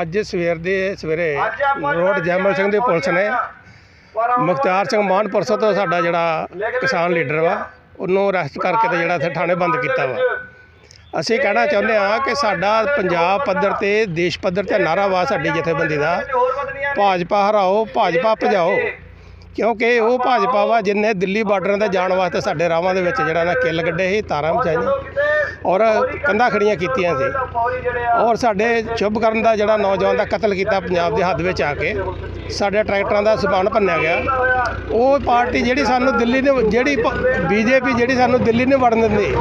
ਅੱਜ ਸਵੇਰ ਦੇ ਸਵੇਰੇ ਰੋਡ ਜੈਮਲ ਸਿੰਘ ਦੀ ਪੁਲਿਸ ਨੇ ਮੁਖਤਿਆਰ ਸਿੰਘ ਮਾਨਪੁਰਸੋਂ ਤੋਂ ਸਾਡਾ ਜਿਹੜਾ ਕਿਸਾਨ ਲੀਡਰ ਵਾ ਉਹਨੂੰ ਅਰੈਸਟ ਕਰਕੇ ਤੇ ਜਿਹੜਾ ਇੱਥੇ ਥਾਣੇ ਬੰਦ ਕੀਤਾ ਵਾ। ਅਸੀਂ ਕਹਿਣਾ ਚਾਹੁੰਦੇ ਹਾਂ ਕਿ ਸਾਡਾ ਪੰਜਾਬ ਪੱਧਰ ਤੇ ਦੇਸ਼ ਪੱਧਰ ਤੇ ਨਾਰਾ ਵਾ ਸਾਡੀ ਜਥੇਬੰਦੀ ਦਾ ਭਾਜਪਾ ਹਰਾਓ ਭਾਜਪਾ ਭਜਾਓ। ਕਿਉਂਕਿ ਉਹ ਭਾਜਪਾ ਵਾ ਜਿੰਨੇ ਦਿੱਲੀ ਬਾਰਡਰਾਂ ਤੇ ਜਾਣ ਵਾਸਤੇ ਸਾਡੇ ਰਾਵਾਂ ਦੇ ਵਿੱਚ ਜਿਹੜਾ ਨਾ ਕਿੱਲ ਗੱਡੇ ਸੀ, ਤਾਰਾਂ ਵਿਛਾਈਆਂ ਔਰ ਕੰਧਾਂ ਖੜੀਆਂ ਕੀਤੀਆਂ ਸੀ। ਔਰ ਸਾਡੇ ਸ਼ੁਭ ਕਰਨ ਦਾ ਜਿਹੜਾ ਨੌਜਵਾਨ ਦਾ ਕਤਲ ਕੀਤਾ ਪੰਜਾਬ ਦੇ ਹੱਦ ਵਿੱਚ ਆ ਕੇ, ਸਾਡੇ ਟਰੈਕਟਰਾਂ ਦਾ ਸਮਾਨ ਭੰਨਿਆ ਗਿਆ। ਉਹ ਪਾਰਟੀ ਜਿਹੜੀ ਸਾਨੂੰ ਦਿੱਲੀ ਨੇ, ਜਿਹੜੀ ਬੀਜੇਪੀ ਜਿਹੜੀ ਸਾਨੂੰ ਦਿੱਲੀ ਨੇ ਵੜਨ ਦਿੰਦੀ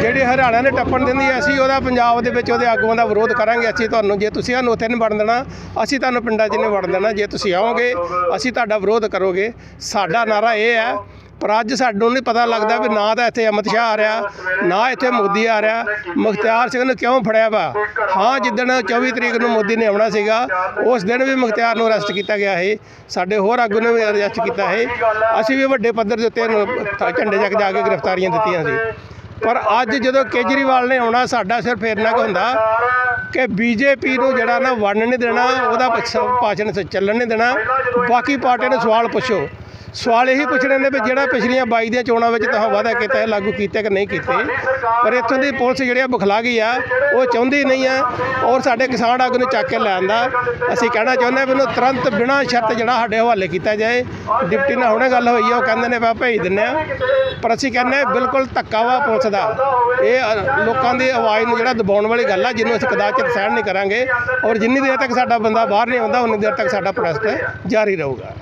ਜਿਹੜੀ ਹਰਿਆਣਾ ਨੇ ਟੱਪਣ ਦਿੰਦੀ ਹੈ, ਅਸੀਂ ਉਹਦਾ ਪੰਜਾਬ ਦੇ ਵਿੱਚ ਉਹਦੇ ਆਗੂਆਂ ਦਾ ਵਿਰੋਧ ਕਰਾਂਗੇ। ਅਸੀਂ ਤੁਹਾਨੂੰ ਜੇ ਤੁਸੀਂ ਸਾਨੂੰ ਉੱਥੇ ਨਹੀਂ ਵੜਨ ਦੇਣਾ ਅਸੀਂ ਤੁਹਾਨੂੰ ਪਿੰਡਾਂ 'ਚ ਨਹੀਂ ਵੜਨ ਦੇਣਾ। ਜੇ ਤੁਸੀਂ ਆਓਗੇ ਅਸੀਂ ਤੁਹਾਡਾ ਵਿਰੋਧ ਕਰੋਗੇ। ਸਾਡਾ ਨਾਰਾ ਇਹ ਹੈ ਪਰ ਅੱਜ ਸਾਨੂੰ ਨਹੀਂ ਪਤਾ ਲੱਗਦਾ ਵੀ ਨਾ ਤਾਂ ਇੱਥੇ ਅਮਿਤ ਸ਼ਾਹ ਆ ਰਿਹਾ ਨਾ ਇੱਥੇ ਮੋਦੀ ਆ ਰਿਹਾ। ਮੁਖਤਿਆਰ ਸਿੰਘ ਨੂੰ ਕਿਉਂ ਫੜਿਆ ਵਾ? ਹਾਂ ਜਿੱਦਣ 24 ਤਰੀਕ ਨੂੰ ਮੋਦੀ ਨੇ ਆਉਣਾ ਸੀਗਾ ਉਸ ਦਿਨ ਵੀ ਮੁਖਤਿਆਰ ਨੂੰ ਅਰੈਸਟ ਕੀਤਾ ਗਿਆ ਹੈ ਸਾਡੇ ਹੋਰ ਆਗੂ ਨੇ ਵੀ ਅਰੈਸਟ ਕੀਤਾ ਹੈ ਅਸੀਂ ਵੀ ਵੱਡੇ ਪੱਧਰ ਦੇ ਉੱਤੇ ਝੰਡੇ ਚੱਕ ਜਾ ਕੇ ਗ੍ਰਿਫਤਾਰੀਆਂ ਦਿੱਤੀਆਂ ਸੀ। ਪਰ ਅੱਜ ਜਦੋਂ ਕੇਜਰੀਵਾਲ ਨੇ ਆਉਣਾ, ਸਾਡਾ ਸਿਰਫ ਫੇਰਨਾ ਕੁ ਹੁੰਦਾ ਕਿ ਬੀਜੇਪੀ ਨੂੰ ਜਿਹੜਾ ਨਾ ਵੰਡ ਨਹੀਂ ਦੇਣਾ, ਉਹਦਾ ਪ- ਭਾਸ਼ਣ ਚੱਲਣ ਨਹੀਂ ਦੇਣਾ। ਬਾਕੀ ਪਾਰਟੀਆਂ ਨੂੰ ਸਵਾਲ ਪੁੱਛੋ। ਸਵਾਲ ਇਹੀ ਪੁੱਛਣੇ ਨੇ ਵੀ ਜਿਹੜਾ ਪਿਛਲੀਆਂ 22 ਦੀਆਂ ਚੋਣਾਂ ਵਿੱਚ ਤਾਂ ਵਾਅਦਾ ਕੀਤਾ ਹੈ, ਲਾਗੂ ਕੀਤੇ ਕਿ ਨਹੀਂ ਕੀਤੇ। ਪਰ ਇੱਥੋਂ ਦੀ ਪੁਲਿਸ ਜਿਹੜੀ ਆ ਬੁਖਲਾ ਗਈ ਆ, ਉਹ ਚਾਹੁੰਦੀ ਨਹੀਂ ਆ ਔਰ ਸਾਡੇ ਕਿਸਾਨ ਆਗੂ ਨੂੰ ਚੱਕ ਕੇ ਲੈ ਆਂਦਾ। ਅਸੀਂ ਕਹਿਣਾ ਚਾਹੁੰਦੇ ਹਾਂ ਵੀ ਇਹਨੂੰ ਤੁਰੰਤ ਬਿਨਾਂ ਸ਼ਰਤ ਜਿਹੜਾ ਸਾਡੇ ਹਵਾਲੇ ਕੀਤਾ ਜਾਏ। ਡਿਪਟੀ ਨਾਲ ਹੁਣੇ ਗੱਲ ਹੋਈ ਆ, ਉਹ ਕਹਿੰਦੇ ਨੇ ਵਾ ਭੇਜ ਦਿੰਨੇ ਆ ਪਰ ਅਸੀਂ ਕਹਿੰਦੇ ਬਿਲਕੁਲ ਧੱਕਾ ਵਾ ਪੁਲਿਸ ਦਾ। ਇਹ ਲੋਕਾਂ ਦੀ ਆਵਾਜ਼ ਨੂੰ ਜਿਹੜਾ ਦਬਾਉਣ ਵਾਲੀ ਗੱਲ ਆ, ਜਿਹਨੂੰ ਅਸੀਂ ਕਦਾਚਿਤ ਸਹਿਣ ਨਹੀਂ ਕਰਾਂਗੇ। ਔਰ ਜਿੰਨੀ ਦੇਰ ਤੱਕ ਸਾਡਾ ਬੰਦਾ ਬਾਹਰ ਨਹੀਂ ਆਉਂਦਾ, ਉਨੀ ਦੇਰ ਤੱਕ ਸਾਡਾ ਪ੍ਰੋਟੈਸਟ ਜਾਰੀ ਰਹੂਗਾ।